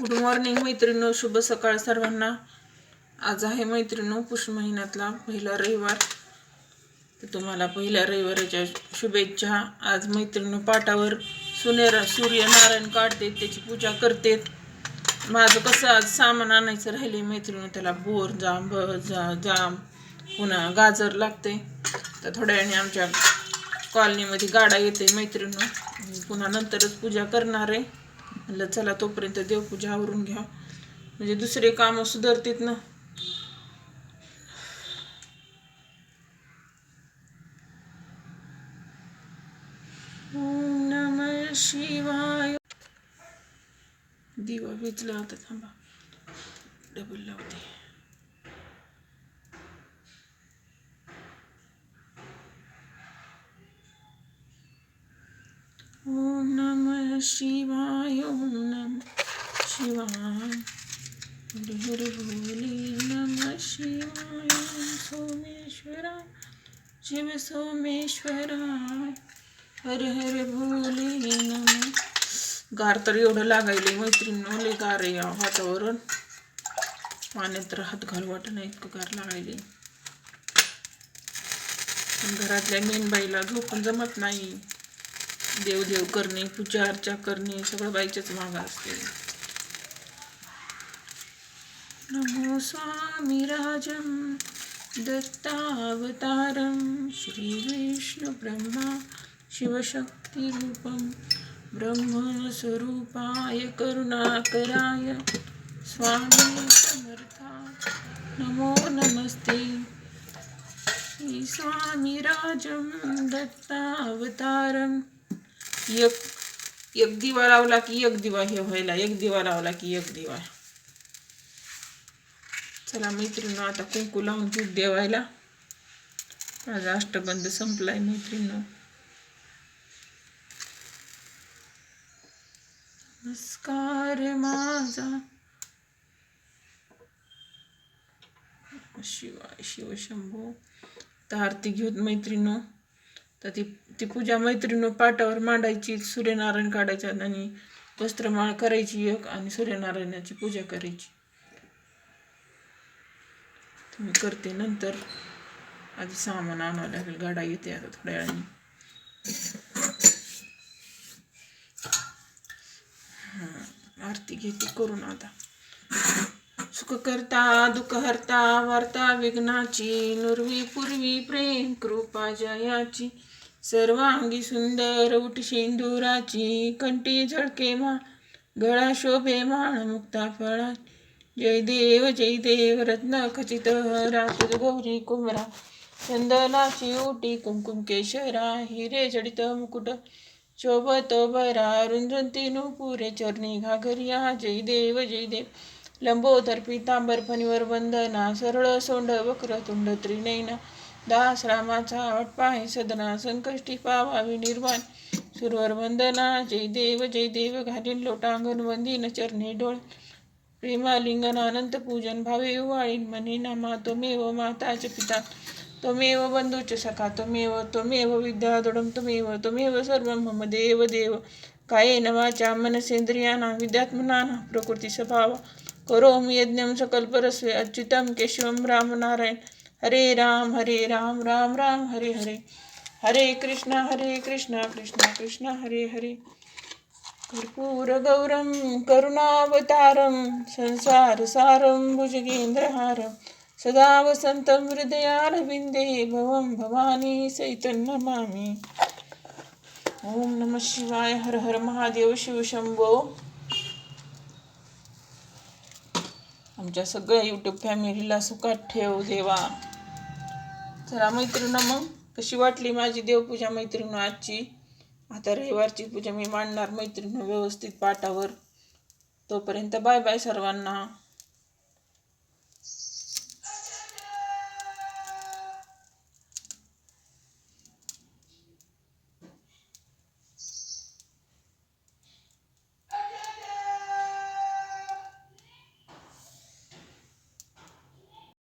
Good morning मैत्रिणो शुभ सकाळ सर्वांना. आज आहे मैत्रिणीनो पुष महिन्यातला पहिला रविवार. तर तुम्हाला पहिल्या रविवाराच्या शुभेच्छा. आज मैत्रिणीनो पाटावर सुनेरा सूर्यनारायण काढते त्याची पूजा करतेत माझं कसं आज सामान आणायचं राहिले मैत्रिणीनो त्याला बोर जांब जा जाम. पुन्हा गाजर लागते तर थोड्या वेळाने आमच्या कॉलनीमध्ये गाडा येते मैत्रिणीनो. पुन्हा नंतरच पूजा करणार आहे. म्हणलं चला तोपर्यंत देवपूजा आवरून घ्या. म्हणजे दुसरे कामं सुधारतील ना. ओम शिवाय. दिवा विजला होता थांबा. डबल लावते ओम नमः शिवाय ओम शिवाय हरे हरे शिवाय सोमेश्वरा सोमेश्वराय शिव सोमेश्वराय हर हर भोले नम गार तर एवढं लागायले मैत्रिणी लय गार या वातावरण. पाण्यात तर हात घाल वाटणं इतकं गार लागायले घरातल्या मेनबाईला झोपून जमत नाही. देवदेव करणे पूजा अर्चा करणे सगळं बाईच्याच मागा असते. नमो स्वामी राजम दत्तावतारम श्री विष्णु ब्रह्मा शिवशक्तिरूपं ब्रह्मस्वरूपाय करुणाकराय स्वामी समर्था। नमो नमस्ते। श्री स्वामी राजम दत्तावतारम एक एक दिवा लावला की एक दिवा हे व्हायला एक दिवा लावला की एक दिवा. चला मैत्रिणी आता कुंकू लावून दूध देवायला. माझा अष्टबंध संपलाय मैत्रिणी नमस्कार माझा. शिवाय शिवशंभो तर आरती घेऊत मैत्रिणी तर ती ती पूजा मैत्रिणी पाटावर मांडायची सूर्यनारायण काढायचा आणि वस्त्रमाळ करायची एक आणि सूर्यनारायणाची पूजा करायची. मी करते नंतर. आधी सामान आणावं लागेल गाडा येते आता थोड्या वेळाने. आरती घेते करून आता. सुखकर्ता दुखहर्ता वार्ता विघ्नाची नुरवी पूर्वी प्रेम कृपा जयाची. सर्वांगी सुंदर उठ शेंदुराची कंठी झळके मा गळा शोभे माळ मुक्ता फळा जय देव जय देव रत्न खचित रातुल गौरी कुमरा चंदनाची उटी कुमकुम केशरा हिरे जडित मुकुट. शोभतो बरा रुंजंती नुपुरे चरणी घागरिया जय देव जय देव. लंबोदर पितांबर फणीवर वंदना सरळ सोंड वक्र तुंड त्रिनयना दास रामाचा पाय सदना संकष्टी पावावी निर्वाण सुरवर वंदना जय देव जय देव घालीन लोटांगण वंदीन चरणी डोळ प्रेमालिंगन अनंत पूजन भावे वाळीन मनीना मा त्वमेव माताच पिता त्वमेव बंधूच सखा त्वमेव त्वमेव विद्यादुडम त्वमेव त्वमेव सर्वं मम देव देव कायेन नवाच्या मनसेंद्रियाना विद्यात्मनाना प्रकृती स्वभाव करोमि यज्ञं सकल्परस्वे केशवम केशवं रामनारायण हरे राम हरे राम राम राम हरे हरे। हरे कृष्ण हरे कृष्ण कृष्ण कृष्ण हरे हरे। कर्पूरगौरं करुणावतारं संसारसारं भुजगेन्द्रहारं सदा वसन्तं हृदयारविन्दे भवं भवानी सहितं नमामि। ओम नमः शिवाय हर हर महादेव शिवशंभो आमच्या सगळ्या यूट्यूब फॅमिलीला सुखात ठेव देवा. चला मैत्रिणं मग. कशी वाटली माझी देवपूजा मैत्रिणं आजची? आता रविवारची पूजा मी मांडणार मैत्रिणं व्यवस्थित पाठावर. तोपर्यंत बाय बाय सर्वांना.